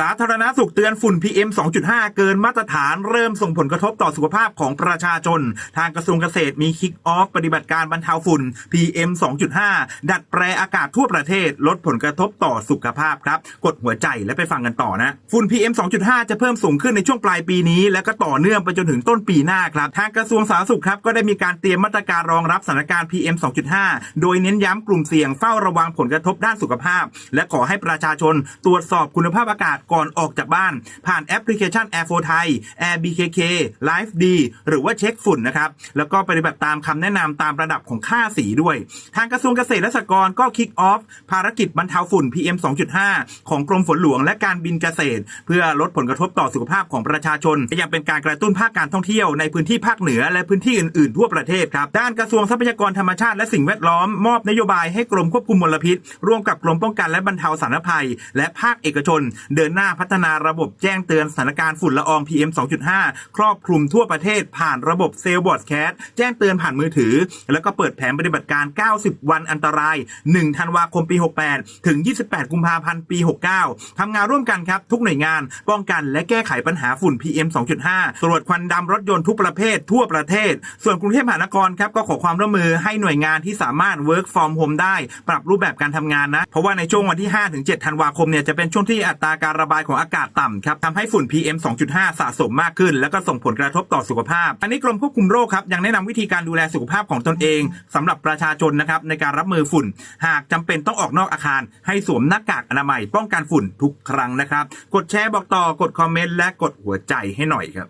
สาธารณสุขเตือนฝุ่น PM 2.5 เกินมาตรฐานเริ่มส่งผลกระทบต่อสุขภาพของประชาชน ทางกระทรวงเกษตรมีคิกออฟปฏิบัติการบรรเทาฝุ่น PM 2.5 ดัดแปรอากาศทั่วประเทศ ลดผลกระทบต่อสุขภาพครับ กดหัวใจและไปฟังกันต่อนะ ฝุ่น PM 2.5 จะเพิ่มสูงขึ้นในช่วงปลายปีนี้ และก็ต่อเนื่องไปจนถึงต้นปีหน้าครับ ทางกระทรวงสาธารณสุขครับก็ได้มีการเตรียมมาตรการรองรับสถานการณ์ PM 2.5 โดยเน้นย้ำกลุ่มเสี่ยงเฝ้าระวังผลกระทบด้านสุขภาพ และขอให้ประชาชนตรวจสอบคุณภาพอากาศก่อนออกจากบ้าน ผ่านแอปพลิเคชัน Air 4 Thai Air BKK Live D หรือว่าเช็คฝุ่นนะครับ แล้วก็ปฏิบัติตามคำแนะนำตามระดับของค่าสีด้วย ทางกระทรวงเกษตรและสหกรณ์ก็คิกออฟภารกิจบรรเทาฝุ่น PM 2.5 ของกรมฝนหลวงและการบินเกษตร เพื่อลดผลกระทบต่อสุขภาพของประชาชนยังเป็นการกระตุ้นภาคการท่องเที่ยวในพื้นที่ภาคเหนือและพื้นที่อื่นๆทั่วประเทศครับด้านกระทรวงทรัพยากรธรรมชาติและสิ่งแวดล้อมมอบนโยบายให้กรมควบคุมมลพิษ ร่วมกับกรมป้องกันและบรรเทาสาธารณภัย และภาคเอกชน เดินหน้าพัฒนาระบบแจ้งเตือนสถานการณ์ฝุ่นละออง PM 2.5 ครอบคลุมทั่วประเทศผ่านระบบเซลบอร์ดแคสแจ้งเตือนผ่านมือถือ แล้วก็เปิดแผนปฏิบัติการ 90 วันอันตราย 1 ธันวาคมปี 68 ถึง 28 กุมภาพันธ์ปี 69 ทำงานร่วมกันครับ ทุกหน่วยงาน ป้องกันและแก้ไขปัญหาฝุ่น PM 2.5 ตรวจควันดำรถยนต์ทุกประเภททั่วประเทศ ส่วนกรุงเทพมหานครครับก็ขอความร่วมมือให้หน่วยงานที่สามารถ work from home ได้ ปรับรูปแบบการทำงานนะ เพราะว่าในช่วงวันที่5ถึง7ธันวาคมเนี่ยจะเป็นช่วงที่อัตราการระบายของอากาศต่ำครับทำให้ฝุ่น PM 2.5 สะสมมากขึ้น แล้วก็ส่งผลกระทบต่อสุขภาพ อันนี้กรมควบคุมโรคครับยังแนะนำวิธีการดูแลสุขภาพของตนเองสำหรับประชาชนนะครับในการรับมือฝุ่น หากจำเป็นต้องออกนอกอาคาร ให้สวมหน้ากากอนามัยป้องกันฝุ่นทุกครั้งนะครับ กดแชร์บอกต่อกดคอมเมนต์และกดหัวใจให้หน่อยครับ